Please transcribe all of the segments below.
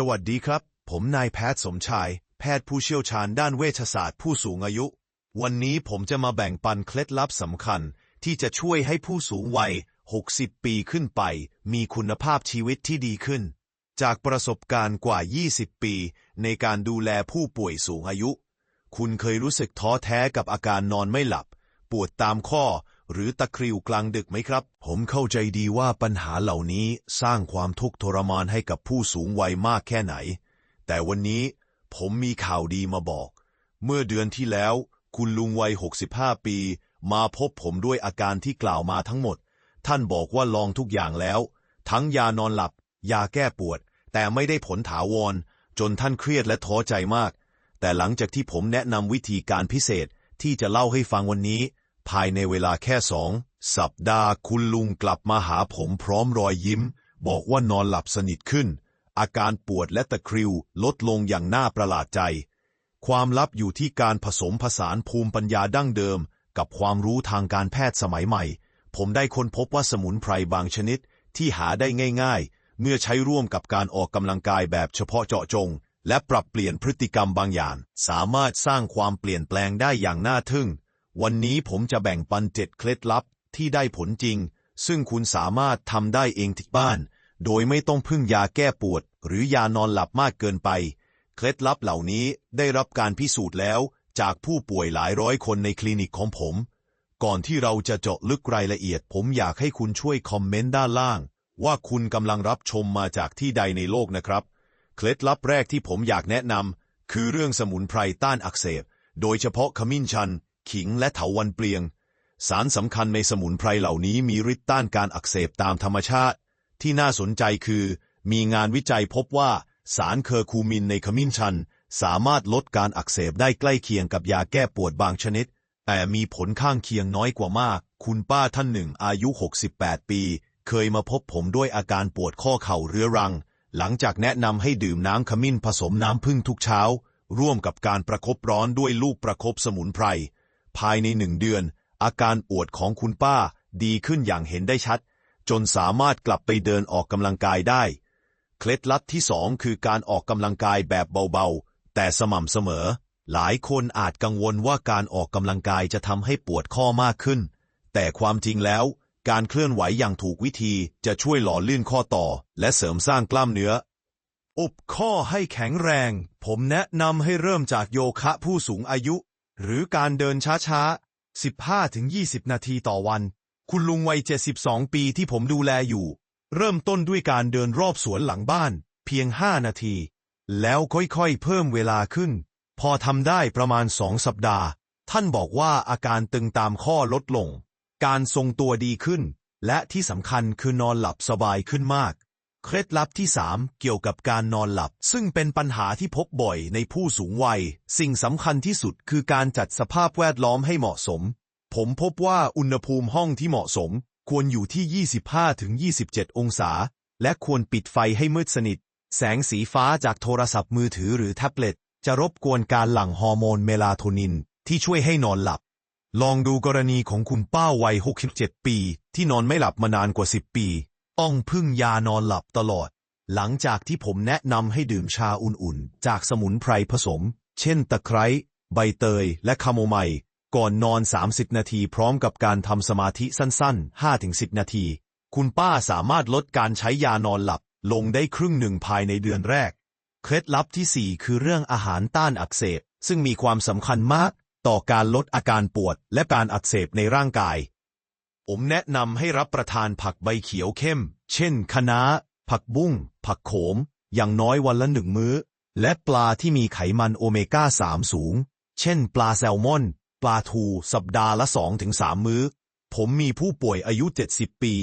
สวัสดีครับ ผมนายแพทย์สมชาย แพทย์ผู้เชี่ยวชาญด้านเวชศาสตร์ผู้สูงอายุ วันนี้ผมจะมาแบ่งปันเคล็ดลับสำคัญ ที่จะช่วยให้ผู้สูงวัย 60 ปีขึ้นไป มีคุณภาพชีวิตที่ดีขึ้น จากประสบการณ์กว่า 20 ปี ในการดูแลผู้ป่วยสูงอายุ คุณเคยรู้สึกท้อแท้กับอาการนอนไม่หลับ ปวดตามข้อ หรือตะคริวกลางดึกไหมครับ ผมเข้าใจดีว่าปัญหาเหล่านี้สร้างความทุกข์ทรมานให้กับผู้สูงวัยมากแค่ไหน แต่วันนี้ผมมีข่าวดีมาบอก เมื่อเดือนที่แล้ว คุณลุงวัย 65 ปี มาพบผมด้วยอาการที่กล่าวมาทั้งหมด ท่านบอกว่าลองทุกอย่างแล้ว ทั้งยานอนหลับ ยาแก้ปวด แต่ไม่ได้ผลถาวร จนท่านเครียดและท้อใจมาก แต่หลังจากที่ผมแนะนำวิธีการพิเศษที่จะเล่าให้ฟังวันนี้ ภายในเวลาแค่สองสัปดาห์คุณลุงกลับมาหาผมพร้อมรอยยิ้ม บอกว่านอนหลับสนิทขึ้น อาการปวดและตะคริวลดลงอย่างน่าประหลาดใจ ความลับอยู่ที่การผสมผสานภูมิปัญญาดั้งเดิม กับความรู้ทางการแพทย์สมัยใหม่ ผมได้ค้นพบว่าสมุนไพรบางชนิดที่หาได้ง่าย ๆ เมื่อใช้ร่วมกับการออกกำลังกายแบบเฉพาะเจาะจง และปรับเปลี่ยนพฤติกรรมบางอย่าง สามารถสร้างความเปลี่ยนแปลงได้อย่างน่าทึ่ง วันนี้ผมจะแบ่งปันเจ็ดเคล็ดลับที่ได้ผลจริง ซึ่งคุณสามารถทำได้เองที่บ้าน โดยไม่ต้องพึ่งยาแก้ปวด หรือยานอนหลับมากเกินไป เคล็ดลับเหล่านี้ได้รับการพิสูจน์แล้ว จากผู้ป่วยหลายร้อยคนในคลินิกของผม ก่อนที่เราจะเจาะลึกรายละเอียด ผมอยากให้คุณช่วยคอมเมนต์ด้านล่าง ว่าคุณกำลังรับชมมาจากที่ใดในโลกนะครับ เคล็ดลับแรกที่ผมอยากแนะนำคือเรื่องสมุนไพรต้านอักเสบ โดยเฉพาะขมิ้นชัน ขิงและเถาวัลย์เปลียง สารสำคัญในสมุนไพรเหล่านี้มีฤทธิ์ต้านการอักเสบตามธรรมชาติ ที่น่าสนใจคือ มีงานวิจัยพบว่า สารเคอร์คูมินในขมิ้นชัน สามารถลดการอักเสบได้ใกล้เคียงกับยาแก้ปวดบางชนิด แต่มีผลข้างเคียงน้อยกว่ามาก คุณป้าท่านหนึ่งอายุ 68 ปี เคยมาพบผมด้วยอาการปวดข้อเข่าเรื้อรัง หลังจากแนะนำให้ดื่มน้ำขมิ้นผสมน้ำผึ้งทุกเช้าร่วมกับการประคบร้อนด้วยลูกประคบสมุนไพร ภายในหนึ่งเดือน อาการปวดของคุณป้าดีขึ้นอย่างเห็นได้ชัด จนสามารถกลับไปเดินออกกำลังกายได้ เคล็ดลับที่สองคือการออกกำลังกายแบบเบาๆ แต่สม่ำเสมอ หลายคนอาจกังวลว่าการออกกำลังกายจะทำให้ปวดข้อมากขึ้น แต่ความจริงแล้ว การเคลื่อนไหวอย่างถูกวิธีจะช่วยหล่อลื่นข้อต่อ และเสริมสร้างกล้ามเนื้ออบข้อให้แข็งแรง ผมแนะนำให้เริ่มจากโยคะผู้สูงอายุ หรือการเดินช้าๆ 15-20 นาทีต่อวัน คุณลุงวัย 72 ปีที่ผมดูแลอยู่ เริ่มต้นด้วยการเดินรอบสวนหลังบ้าน เพียง 5 นาที แล้วค่อยๆ เพิ่มเวลาขึ้น พอทำได้ประมาณสองสัปดาห์ ท่านบอกว่าอาการตึงตามข้อลดลง การทรงตัวดีขึ้น และที่สำคัญคือนอนหลับสบายขึ้นมาก เคล็ดลับที่ 3 เกี่ยวกับการนอนหลับ ซึ่งเป็นปัญหาที่พบบ่อยในผู้สูงวัย สิ่งสำคัญที่สุดคือการจัดสภาพแวดล้อมให้เหมาะสม ผมพบว่าอุณหภูมิห้องที่เหมาะสม ควรอยู่ที่ 25-27 องศา และควรปิดไฟให้มืดสนิท แสงสีฟ้าจากโทรศัพท์มือถือหรือแท็บเล็ต จะรบกวนการหลั่งฮอร์โมนเมลาโทนิน ที่ช่วยให้นอนหลับ ลองดูกรณีของคุณป้าวัย 67 ปี ที่นอนไม่หลับมานานกว่า 10 ปี ต้องพึ่งยานอนหลับตลอด หลังจากที่ผมแนะนำให้ดื่มชาอุ่นๆ จากสมุนไพรผสม เช่นตะไคร้ ใบเตย และคาโมไมล์ก่อนนอน 30 นาทีพร้อมกับการทำสมาธิสั้นๆ 5-10 นาที คุณป้าสามารถลดการใช้ยานอนหลับลงได้ครึ่งหนึ่งภายในเดือนแรก เคล็ดลับที่ 4 คือเรื่องอาหารต้านอักเสบ ซึ่งมีความสำคัญมาก ต่อการลดอาการปวดและการอักเสบในร่างกาย ผมแนะนำให้รับประทานผักใบเขียวเข้ม เช่น คะน้า ผักบุ้ง ผักโขม อย่างน้อยวันละหนึ่งมื้อ และปลาที่มีไขมันโอเมก้า 3 สูง เช่น ปลาแซลมอน ปลาทู สัปดาห์ละ 2-3 มื้อ ผมมีผู้ป่วยอายุ 70 ปี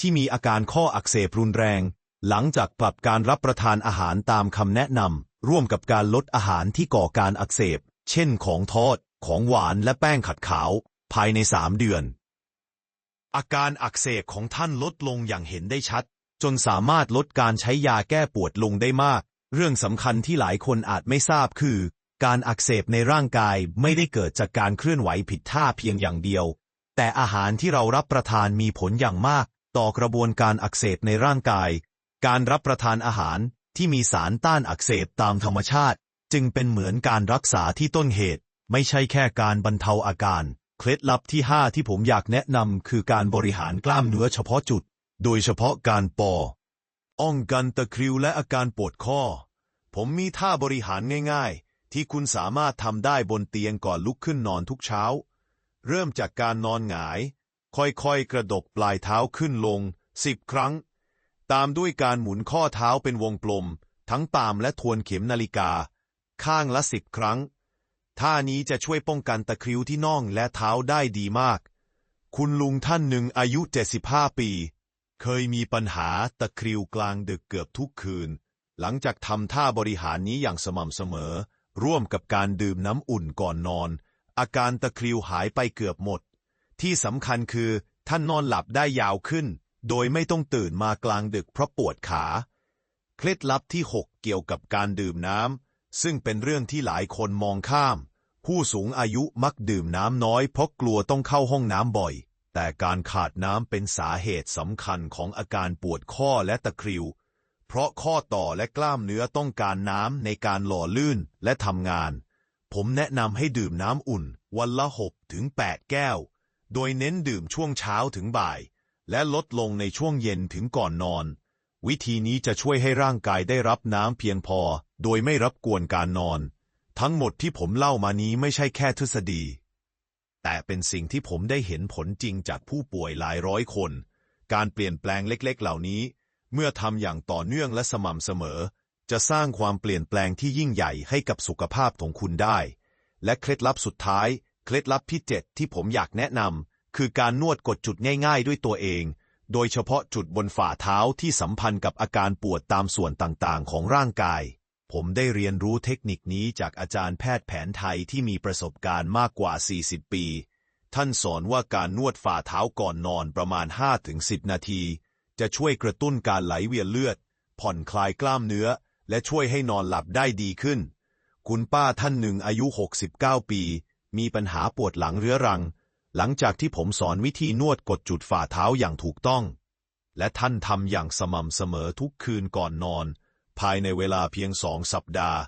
ที่มีอาการข้ออักเสบรุนแรง หลังจากปรับการรับประทานอาหารตามคำแนะนำร่วมกับการลดอาหารที่ก่อการอักเสบ เช่นของทอด ของหวานและแป้งขัดขาว ภายใน 3 เดือน อาการอักเสบของท่านลดลงอย่างเห็นได้ชัด จนสามารถลดการใช้ยาแก้ปวดลงได้มาก เรื่องสำคัญที่หลายคนอาจไม่ทราบคือ การอักเสบในร่างกายไม่ได้เกิดจากการเคลื่อนไหวผิดท่าเพียงอย่างเดียว แต่อาหารที่เรารับประทานมีผลอย่างมาก ต่อกระบวนการอักเสบในร่างกาย การรับประทานอาหารที่มีสารต้านอักเสบตามธรรมชาติ จึงเป็นเหมือนการรักษาที่ต้นเหตุ ไม่ใช่แค่การบรรเทาอาการ เคล็ดลับที่ 5 ที่ผมอยากแนะนำคือการบริหารกล้ามเนื้อเฉพาะจุด โดยเฉพาะการปออ่องกันตะคริวและอาการปวดข้อ ผมมีท่าบริหารง่ายๆ ที่คุณสามารถทำได้บนเตียงก่อนลุกขึ้นนอนทุกเช้า เริ่มจากการนอนหงาย ค่อยๆ กระดกปลายเท้าขึ้นลงสิบครั้ง ตามด้วยการหมุนข้อเท้าเป็นวงกลม ทั้งตามและทวนเข็มนาฬิกา ข้างละสิบครั้ง ท่านี้จะช่วยป้องกันตะคริวที่น่องและเท้าได้ดีมาก คุณลุงท่านหนึ่งอายุ 75 ปี เคยมีปัญหาตะคริวกลางดึกเกือบทุกคืน หลังจากทำท่าบริหารนี้อย่างสม่ำเสมอ ร่วมกับการดื่มน้ำอุ่นก่อนนอน อาการตะคริวหายไปเกือบหมด ที่สำคัญคือท่านนอนหลับได้ยาวขึ้น โดยไม่ต้องตื่นมากลางดึกเพราะปวดขา เคล็ดลับที่ 6 เกี่ยวกับการดื่มน้ำ ซึ่งเป็นเรื่องที่หลายคนมองข้าม ผู้สูงอายุมักดื่มน้ำน้อยเพราะกลัวต้องเข้าห้องน้ำบ่อย แต่การขาดน้ำเป็นสาเหตุสำคัญของอาการปวดข้อและตะคริว เพราะข้อต่อและกล้ามเนื้อต้องการน้ำในการหล่อลื่นและทำงาน ผมแนะนำให้ดื่มน้ำอุ่น วันละ6ถึง8แก้ว โดยเน้นดื่มช่วงเช้าถึงบ่าย และลดลงในช่วงเย็นถึงก่อนนอน วิธีนี้จะช่วยให้ร่างกายได้รับน้ำเพียงพอ โดยไม่รับกวนการนอน ทั้งหมดที่ผมเล่ามานี้ไม่ใช่แค่ทฤษฎี แต่เป็นสิ่งที่ผมได้เห็นผลจริงจากผู้ป่วยหลายร้อยคน การเปลี่ยนแปลงเล็กๆ เหล่านี้ เมื่อทำอย่างต่อเนื่องและสม่ำเสมอ จะสร้างความเปลี่ยนแปลงที่ยิ่งใหญ่ให้กับสุขภาพของคุณได้ และเคล็ดลับสุดท้าย เคล็ดลับที่ 7 ที่ผมอยากแนะนำคือการนวดกดจุดง่าย ๆ ด้วยตัวเองโดยเฉพาะจุดบนฝ่าเท้าที่สัมพันธ์กับอาการปวดตามส่วนต่างๆ ของร่างกาย ผมได้เรียนรู้เทคนิคนี้จากอาจารย์แพทย์แผนไทยที่มีประสบการณ์มากกว่า 40 ปี ท่านสอนว่าการนวดฝ่าเท้าก่อนนอนประมาณ 5-10 นาที จะช่วยกระตุ้นการไหลเวียนเลือด ผ่อนคลายกล้ามเนื้อ และช่วยให้นอนหลับได้ดีขึ้น คุณป้าท่านหนึ่งอายุ 69 ปี มีปัญหาปวดหลังเรื้อรัง หลังจากที่ผมสอนวิธีนวดกดจุดฝ่าเท้าอย่างถูกต้อง และท่านทำอย่างสม่ำเสมอทุกคืนก่อนนอน ภายในเวลาเพียงสองสัปดาห์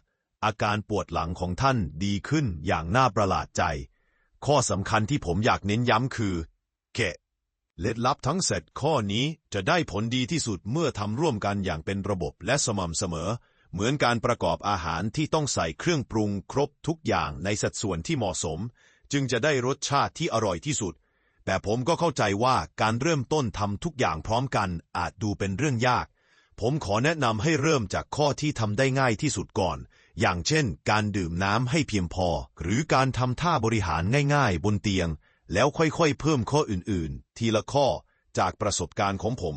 อาการปวดหลังของท่านดีขึ้นอย่างน่าประหลาดใจ ข้อสำคัญที่ผมอยากเน้นย้ำคือเกะเล็ดลับทั้งเสร็จข้อนี้จะได้ผลดีที่สุดเมื่อทำร่วมกันอย่างเป็นระบบและสม่ำเสมอ เหมือนการประกอบอาหารที่ต้องใส่เครื่องปรุงครบทุกอย่างในสัดส่วนที่เหมาะสม จึงจะได้รสชาติที่อร่อยที่สุด แต่ผมก็เข้าใจว่าการเริ่มต้นทำทุกอย่างพร้อมกันอาจดูเป็นเรื่องยาก ผมขอแนะนำให้เริ่มจากข้อที่ทำได้ง่ายที่สุดก่อน อย่างเช่น การดื่มน้ำให้เพียงพอ หรือการทำท่าบริหารง่ายๆ บนเตียง แล้วค่อยๆ เพิ่มข้ออื่นๆ ทีละข้อ จากประสบการณ์ของผม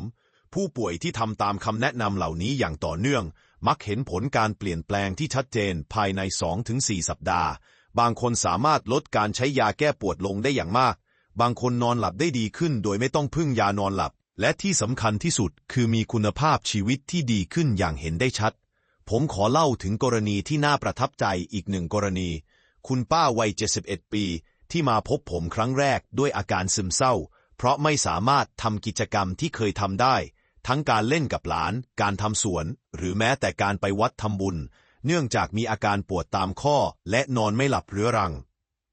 ผู้ป่วยที่ทำตามคำแนะนำเหล่านี้อย่างต่อเนื่อง มักเห็นผลการเปลี่ยนแปลงที่ชัดเจนภายใน 2-4 สัปดาห์ บางคนสามารถลดการใช้ยาแก้ปวดลงได้อย่างมาก บางคนนอนหลับได้ดีขึ้น โดยไม่ต้องพึ่งยานอนหลับ และที่สำคัญที่สุดคือมีคุณภาพชีวิตที่ดีขึ้นอย่างเห็นได้ชัด ผมขอเล่าถึงกรณีที่น่าประทับใจอีกหนึ่งกรณี คุณป้าวัย 71 ปี ที่มาพบผมครั้งแรกด้วยอาการซึมเศร้า เพราะไม่สามารถทำกิจกรรมที่เคยทำได้ ทั้งการเล่นกับหลาน การทำสวน หรือแม้แต่การไปวัดทำบุญ เนื่องจากมีอาการปวดตามข้อและนอนไม่หลับเรื้อรัง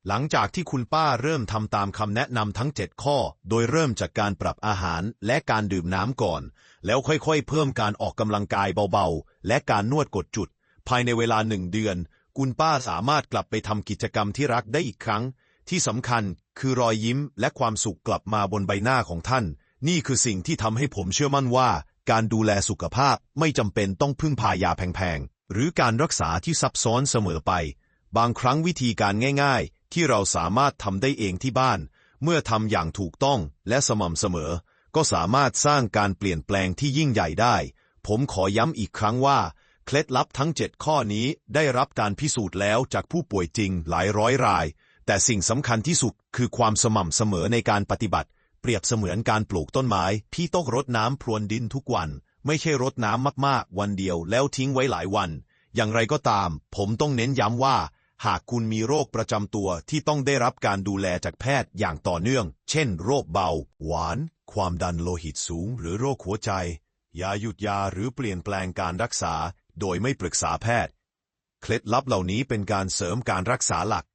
หลังจากที่คุณป้าเริ่มทำตามคำแนะนำทั้ง 7 ข้อ โดยเริ่มจากการปรับอาหารและการดื่มน้ำก่อน แล้วค่อยๆ เพิ่มการออกกำลังกายเบาๆ และการนวดกดจุด ภายในเวลาหนึ่งเดือน คุณป้าสามารถกลับไปทำกิจกรรมที่รักได้อีกครั้ง ที่สำคัญคือรอยยิ้มและความสุขกลับมาบนใบหน้าของท่าน นี่คือสิ่งที่ทำให้ผมเชื่อมั่นว่า การดูแลสุขภาพไม่จำเป็นต้องพึ่งพายาแพงๆหรือการรักษาที่ซับซ้อนเสมอไป บางครั้งวิธีการง่าย ๆ ที่เราสามารถทำได้เองที่บ้าน เมื่อทำอย่างถูกต้องและสม่ำเสมอ ก็สามารถสร้างการเปลี่ยนแปลงที่ยิ่งใหญ่ได้ ผมขอย้ำอีกครั้งว่า เคล็ดลับทั้ง 7 ข้อนี้ได้รับการพิสูจน์แล้วจากผู้ป่วยจริงหลายร้อยราย แต่สิ่งสำคัญที่สุดคือความสม่ำเสมอในการปฏิบัติ เปรียบเสมือนการปลูกต้นไม้ ที่ต้องรดน้ำพรวนดินทุกวัน ไม่ใช่รดน้ำมากๆ วันเดียวแล้วทิ้งไว้หลายวัน อย่างไรก็ตาม ผมต้องเน้นย้ำว่า หากคุณมีโรคประจำตัวที่ต้องได้รับการดูแลจากแพทย์อย่างต่อเนื่อง เช่น โรคเบา หวาน ความดันโลหิตสูง หรือโรคหัวใจอย่าหยุดยาหรือเปลี่ยนแปลงการรักษา โดยไม่ปรึกษาแพทย์ เคล็ดลับเหล่านี้เป็นการเสริมการรักษาหลัก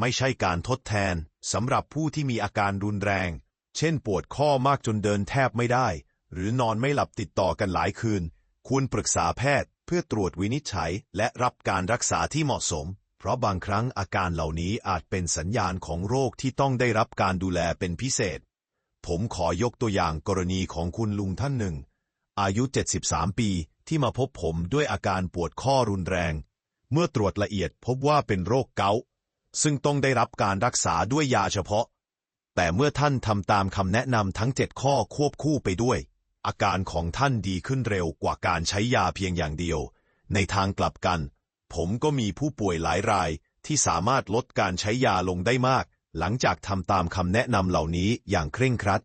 ไม่ใช่การทดแทนสำหรับผู้ที่มีอาการรุนแรง เช่น ปวดข้อมากจนเดินแทบไม่ได้ หรือนอนไม่หลับติดต่อกันหลายคืน ควรปรึกษาแพทย์เพื่อตรวจวินิจฉัย และรับการรักษาที่เหมาะสม ราะบางครั้งอาการเหล่านี้อาจเป็นสัญญาณของโรคที่ต้องได้รับการดูแลเป็นพิเศษ ผมขอยกตัวอย่างกรณีของคุณลุงท่านหนึ่ง อายุ 73 ปีที่มาพบผมด้วยอาการปวดข้อรุนแรง เมื่อตรวจละเอียดพบว่าเป็นโรคเกาต์ซึ่งต้องได้รับการรักษาด้วยยาเฉพาะ แต่เมื่อท่านทำตามคำแนะนำทั้ง 7 ข้อควบคู่ไปด้วย อาการของท่านดีขึ้นเร็วกว่าการใช้ยาเพียงอย่างเดียว ในทางกลับกัน ผมก็มีผู้ป่วยหลายรายที่สามารถลดการใช้ยาลงได้มาก หลังจากทำตามคำแนะนำเหล่านี้อย่างเคร่งครัด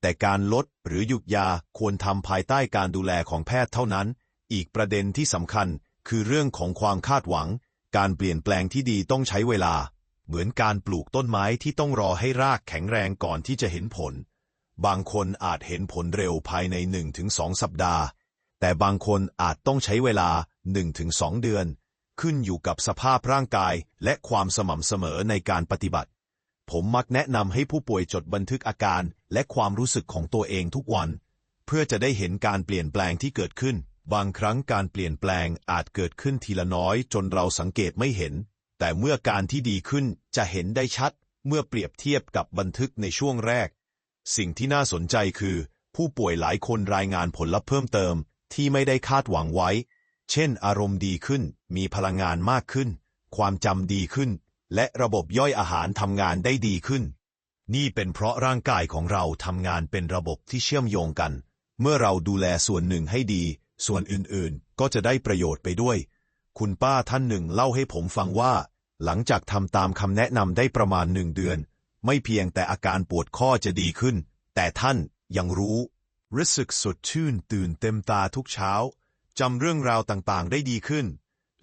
แต่การลดหรือหยุดยาควรทำภายใต้การดูแลของแพทย์เท่านั้น อีกประเด็นที่สำคัญคือเรื่องของความคาดหวัง การเปลี่ยนแปลงที่ดีต้องใช้เวลา เหมือนการปลูกต้นไม้ที่ต้องรอให้รากแข็งแรงก่อนที่จะเห็นผล บางคนอาจเห็นผลเร็วภายใน 1-2 สัปดาห์ แต่บางคนอาจต้องใช้เวลา 1-2 เดือน ขึ้นอยู่กับสภาพร่างกายและความสม่ำเสมอในการปฏิบัติ ผมมักแนะนำให้ผู้ป่วยจดบันทึกอาการและความรู้สึกของตัวเองทุกวัน เพื่อจะได้เห็นการเปลี่ยนแปลงที่เกิดขึ้น บางครั้งการเปลี่ยนแปลงอาจเกิดขึ้นทีละน้อยจนเราสังเกตไม่เห็น แต่เมื่อการที่ดีขึ้นจะเห็นได้ชัด เมื่อเปรียบเทียบกับบันทึกในช่วงแรก สิ่งที่น่าสนใจคือ ผู้ป่วยหลายคนรายงานผลลัพธ์เพิ่มเติมที่ไม่ได้คาดหวังไว้ เช่น อารมณ์ดีขึ้น มีพลังงานมากขึ้น ความจำดีขึ้น และระบบย่อยอาหารทำงานได้ดีขึ้น นี่เป็นเพราะร่างกายของเราทำงานเป็นระบบที่เชื่อมโยงกัน เมื่อเราดูแลส่วนหนึ่งให้ดี ส่วนอื่นๆ ก็จะได้ประโยชน์ไปด้วย คุณป้าท่านหนึ่งเล่าให้ผมฟังว่า หลังจากทำตามคำแนะนำได้ประมาณหนึ่งเดือน ไม่เพียงแต่อาการปวดข้อจะดีขึ้น แต่ท่านยังรู้ รู้สึกสดชื่นตื่นเต็มตาทุกเช้า จำเรื่องราวต่างๆ ได้ดีขึ้น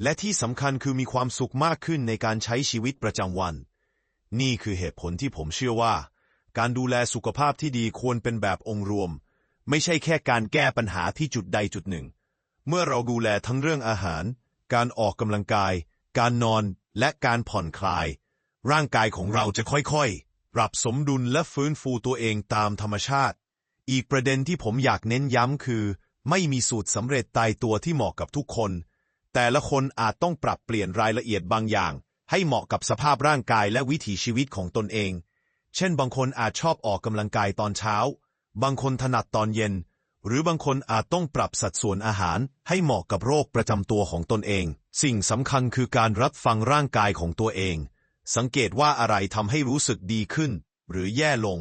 และที่สำคัญคือมีความสุขมากขึ้นในการใช้ชีวิตประจำวัน นี่คือเหตุผลที่ผมเชื่อว่า การดูแลสุขภาพที่ดีควรเป็นแบบองค์รวม ไม่ใช่แค่การแก้ปัญหาที่จุดใดจุดหนึ่ง เมื่อเราดูแลทั้งเรื่องอาหาร การออกกำลังกาย การนอนและการผ่อนคลาย ร่างกายของเราจะค่อยๆ ปรับสมดุลและฟื้นฟูตัวเองตามธรรมชาติ อีกประเด็นที่ผมอยากเน้นย้ำคือ ไม่มีสูตรสำเร็จตายตัวที่เหมาะกับทุกคน แต่ละคนอาจต้องปรับเปลี่ยนรายละเอียดบางอย่าง ให้เหมาะกับสภาพร่างกายและวิถีชีวิตของตนเอง เช่น บางคนอาจชอบออกกำลังกายตอนเช้า บางคนถนัดตอนเย็น หรือบางคนอาจต้องปรับสัดส่วนอาหารให้เหมาะกับโรคประจำตัวของตนเอง สิ่งสำคัญคือการรับฟังร่างกายของตัวเอง สังเกตว่าอะไรทำให้รู้สึกดีขึ้น หรือแย่ลง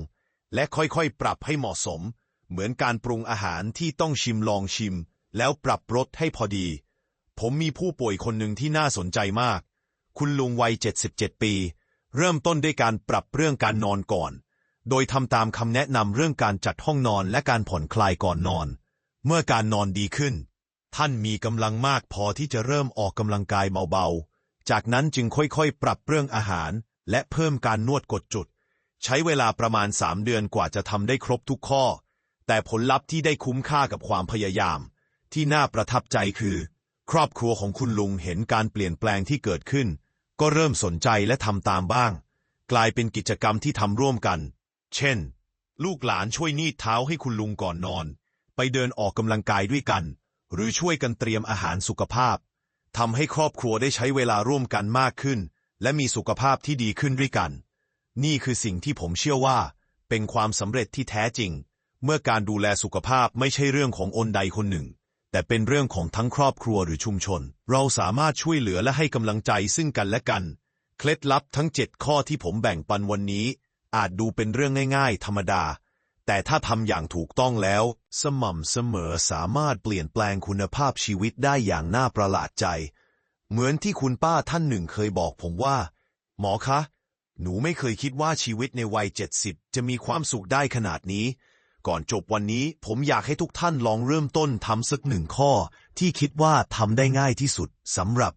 และค่อยๆ ปรับให้เหมาะสม เหมือนการปรุงอาหารที่ต้องชิมลองชิม แล้วปรับรสให้พอดี ผมมีผู้ป่วยคนหนึ่งที่น่าสนใจมาก คุณลุงวัย 77 ปี เริ่มต้นด้วยการปรับเรื่องการนอนก่อน โดยทำตามคำแนะนำเรื่องการจัดห้องนอนและการผ่อนคลายก่อนนอน เมื่อการนอนดีขึ้น ท่านมีกำลังมากพอที่จะเริ่มออกกำลังกายเบาๆ จากนั้นจึงค่อยๆ ปรับเรื่องอาหาร และเพิ่มการนวดกดจุด ใช้เวลาประมาณ 3 เดือนกว่าจะทำได้ครบทุกข้อ แต่ผลลัพธ์ที่ได้คุ้มค่ากับความพยายาม ที่น่าประทับใจคือ ครอบครัวของคุณลุงเห็นการเปลี่ยนแปลงที่เกิดขึ้น ก็เริ่มสนใจและทำตามบ้าง กลายเป็นกิจกรรมที่ทำร่วมกัน เช่น ลูกหลานช่วยนีดเท้าให้คุณลุงก่อนนอน ไปเดินออกกำลังกายด้วยกัน หรือช่วยกันเตรียมอาหารสุขภาพทำให้ครอบครัวได้ใช้เวลาร่วมกันมากขึ้น และมีสุขภาพที่ดีขึ้นด้วยกัน นี่คือสิ่งที่ผมเชื่อว่า เป็นความสำเร็จที่แท้จริง เมื่อการดูแลสุขภาพไม่ใช่เรื่องของอนใดคนหนึ่ง แต่เป็นเรื่องของทั้งครอบครัวหรือชุมชน เราสามารถช่วยเหลือและให้กำลังใจซึ่งกันและกัน เคล็ดลับทั้ง 7 ข้อที่ผมแบ่งปันวันนี้ อาจดูเป็นเรื่องง่าย ๆ ธรรมดา แต่ถ้าทำอย่างถูกต้องแล้ว สม่ำเสมอสามารถเปลี่ยนแปลงคุณภาพชีวิตได้อย่างน่าประหลาดใจ เหมือนที่คุณป้าท่านหนึ่งเคยบอกผมว่า หมอคะ หนูไม่เคยคิดว่าชีวิตในวัย 70 จะมีความสุขได้ขนาดนี้ ก่อนจบวันนี้ ผมอยากให้ทุกท่านลองเริ่มต้นทำสักหนึ่งข้อ ที่คิดว่าทำได้ง่ายที่สุดสำหรับ